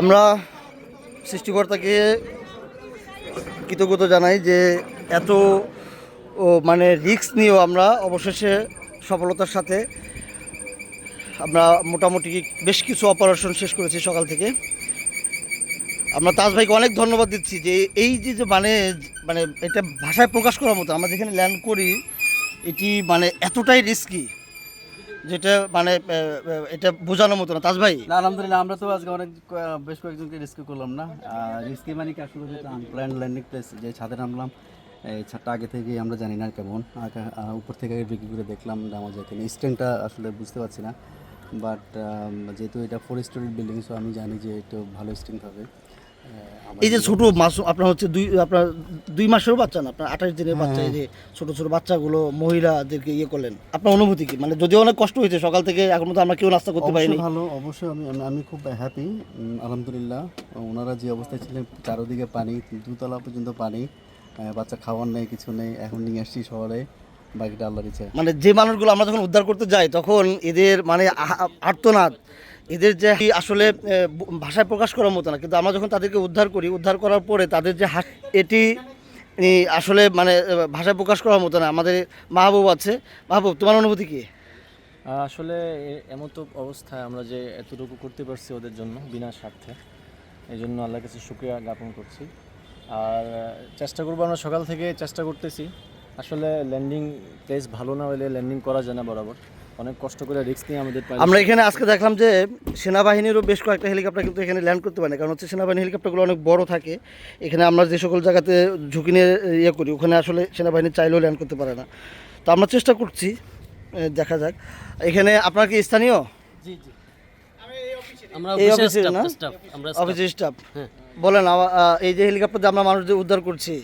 আমরা সৃষ্টিকর্তাকে কৃতজ্ঞতা জানাই যে এত মানে রিস্ক নিয়েও আমরা অবশেষে সফলতার সাথে আমরা মোটামুটি বেশ কিছু অপারেশন শেষ করেছি সকাল থেকে। আমরা তাজ ভাইকে অনেক ধন্যবাদ দিচ্ছি যে এই যে যে মানে মানে এটা ভাষায় প্রকাশ করার মতো আমরা যেখানে ল্যান্ড করি, এটি মানে এতটাই রিস্কি যেটা মানে এটা বোঝানোর মতো না। তাজ ভাই? না, আলহামদুলিল্লাহ, আমরা তো আজকে অনেক বেশ কয়েকজনকে রেস্কিউ করলাম না। রিস্কি মানে কি আসলে আনপ্ল্যান ল্যান্ডিং প্লেস যে ছাদে নামলাম, এই ছাদটা আগে থেকেই আমরা জানি না কেমন। উপর থেকে বিক্রি করে দেখলাম যে আমাদের এখানে স্ট্রেংটা আসলে বুঝতে পারছি না। বাট যেহেতু এটা ফোর স্টোরি বিল্ডিং সো আমি জানি যে একটু ভালো স্ট্রেং হবে। আমার এই যে ছোট মাস আপনার হচ্ছে দুই আপনার দুই মাসেরও বাচ্চা না আপনার আঠাশ দিনের বাচ্চা এই যে ছোট ছোট বাচ্চাগুলো মহিলাদেরকে ইয়ে করলেন। আপনার অনুভূতি কি? মানে যদিও অনেক কষ্ট হয়েছে সকাল থেকে এখন তো আমরা কেউ নাস্তা করতে পারিনি। ভালো অবশ্যই আমি- আমি খুব হ্যাপি আলহামদুলিল্লাহ। ওনারা যে অবস্থায় ছিলেন চারোদিকে পানি দুতলা পর্যন্ত পানি বাচ্চা খাওয়ার নেই কিছু নেই এখন নিয়ে আসছি শহরে। বাকিটা আল্লাহর ইচ্ছা। মানে যে মানুষগুলো আমরা যখন উদ্ধার করতে যাই তখন এদের মানে আর্তনাদ এদের যে কি আসলে ভাষায় প্রকাশ করার মতো না। কিন্তু আমরা যখন তাদেরকে উদ্ধার করি উদ্ধার করার পরে তাদের যে হাস এটি আসলে মানে ভাষায় প্রকাশ করার মতো না। আমাদের মাহবুব আছে। মাহবুব তোমার অনুভূতি কি? আসলে এমন তো অবস্থায় আমরা যে এতটুকু করতে পারছি ওদের জন্য বিনা স্বার্থে। এই জন্য আল্লাহর কাছে শুক্রিয়া জ্ঞাপন করছি। আর চেষ্টা করব আমরা সকাল থেকে চেষ্টা করতেছি। আসলে ল্যান্ডিং প্লেস ভালো না হলে ল্যান্ডিং করা যায় না বরাবর। অনেক কষ্ট করে রিস্ক নিয়ে আমাদের আমরা এখানে আজকে দেখলাম যে সেনাবাহিনীরও বেশ কয়েকটা হেলিকপ্টার কিন্তু এখানে ল্যান্ড করতে পারে না কারণ হচ্ছে সেনাবাহিনী হেলিকপ্টারগুলো অনেক বড় থাকে। এখানে আমরা যে সকল জায়গাতে ঝুঁকি নিয়ে ইয়ে করি ওখানে আসলে সেনাবাহিনী চাইলেও ল্যান্ড করতে পারে না। তো আমরা চেষ্টা করছি দেখা যাক। এখানে আপনার কি স্থানীয়? হ্যাঁ। বলেন এই যে হেলিকপ্টার দিয়ে আমরা মানুষদের উদ্ধার করছি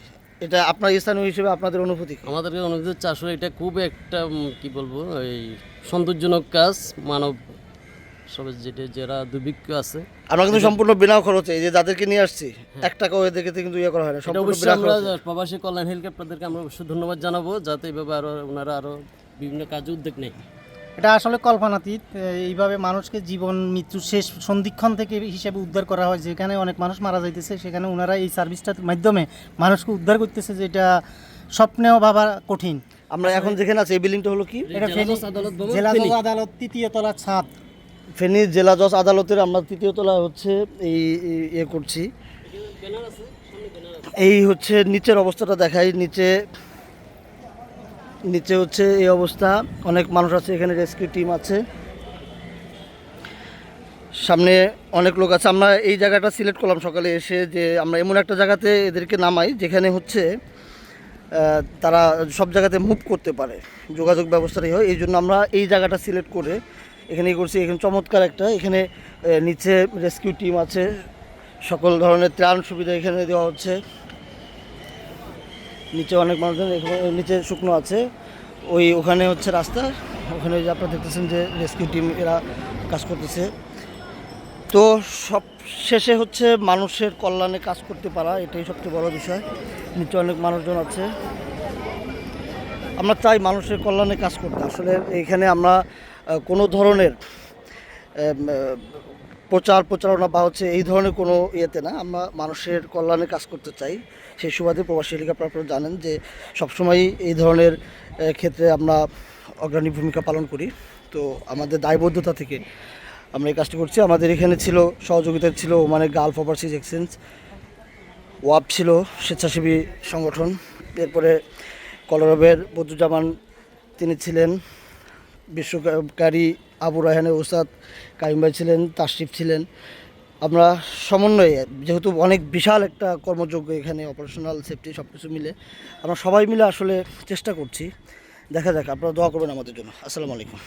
এটা আপনার স্থানীয় হিসেবে আপনাদের অনুভূতি কি? আমাদেরকে অনুরোধ হচ্ছে আসলে এটা খুব একটা কি বলব এই সন্তোষজনক কাজ মানব সবে যেটা যারা দুর্ভিক্ষ আছে। আমরা কিন্তু সম্পূর্ণ বিনা খরচে এই যে যাদেরকে নিয়ে আসছি এক টাকাও এদেরকে কিন্তু ইয়ে করা হয় না সম্পূর্ণ বিনা আমরা প্রবাসী কল্যাণ হেলিকপ্টারদেরকে আমরা অবশ্যই ধন্যবাদ জানাব যাতে এইভাবে আরও ওনারা আরও বিভিন্ন কাজে উদ্যোগ নেয়। এটা আসলে কল্পনাতীত। এইভাবে মানুষকে জীবন মৃত্যুর শেষ সন্ধিক্ষণ থেকে হিসেবে উদ্ধার করা হয়। যেখানে অনেক মানুষ মারা যাইতেছে সেখানে ওনারা এই সার্ভিসটার মাধ্যমে মানুষকে উদ্ধার করতেছে যেটা স্বপ্নেও ভাবা কঠিন। আমরা এখন যেখানে আছি এই বিল্ডিংটা হলো কি? এটা জেলা জজ আদালত ভবন, জেলা ফেনী। জজ আদালত তৃতীয় তলার ছাদ। ফেনী জেলা জজ আদালতের আমরা তৃতীয় তলায় হচ্ছে এই এই- ইয়ে করছি। এই হচ্ছে নিচের অবস্থাটা দেখাই। নিচে নিচে হচ্ছে এই অবস্থা। অনেক মানুষ আছে, এখানে রেস্কিউ টিম আছে। সামনে অনেক লোক আছে। আমরা এই জায়গাটা সিলেক্ট করলাম সকালে এসে যে আমরা এমন একটা জায়গাতে এদেরকে নামাই, যেখানে হচ্ছে তারা সব জায়গাতে মুভ করতে পারে। যোগাযোগ ব্যবস্থাটাই হয়। এই জন্য আমরা এই জায়গাটা সিলেক্ট করে এখানে করছি। এখানে চমৎকার একটা, এখানে নিচে রেস্কিউ টিম আছে। সকল ধরনের ত্রাণ সুবিধা এখানে দেওয়া হচ্ছে। নিচে অনেক মানুষজন নিচে শুকনো আছে। ওই ওখানে হচ্ছে রাস্তা। ওখানে ওই যে আপনারা দেখতেছেন যে রেস্কিউ টিম এরা কাজ করতেছে। তো সব শেষে হচ্ছে মানুষের কল্যাণে কাজ করতে পারা, এটাই সবচেয়ে বড় বিষয়। নিচে অনেক মানুষজন আছে। আমরা চাই মানুষের কল্যাণে কাজ করতে। আসলে এখানে আমরা কোনো ধরনের প্রচার প্রচারণা বা হচ্ছে এই ধরনের কোনো ইয়েতে না আমরা মানুষের কল্যাণে কাজ করতে চাই। সেই সুবাদে প্রবাসী হেলিকপ্টার আপনারা জানেন যে সবসময়ই এই ধরনের ক্ষেত্রে আমরা অগ্রণী ভূমিকা পালন করি। তো আমাদের দায়বদ্ধতা থেকে আমরা এই কাজটি করছি। আমাদের এখানে ছিল সহযোগিতা ছিল মানে গালফ ওভারসিজ এক্সচেঞ্জ ওয়াপ ছিল স্বেচ্ছাসেবী সংগঠন। এরপরে কলরবের বদুজ্জামান তিনি ছিলেন। বিশ্বকারী আবু রায়হানের ওস্তাদ কাইম ভাই ছিলেন তাশরিফ ছিলেন। আমরা সমন্বয়ে, যেহেতু অনেক বিশাল একটা কর্মযোগ্য এখানে অপারেশনাল সেফটি সব কিছু মিলে, আমরা সবাই মিলে আসলে চেষ্টা করছি। দেখা যাক, আপনারা দোয়া করবেন আমাদের জন্য। আসসালামু আলাইকুম।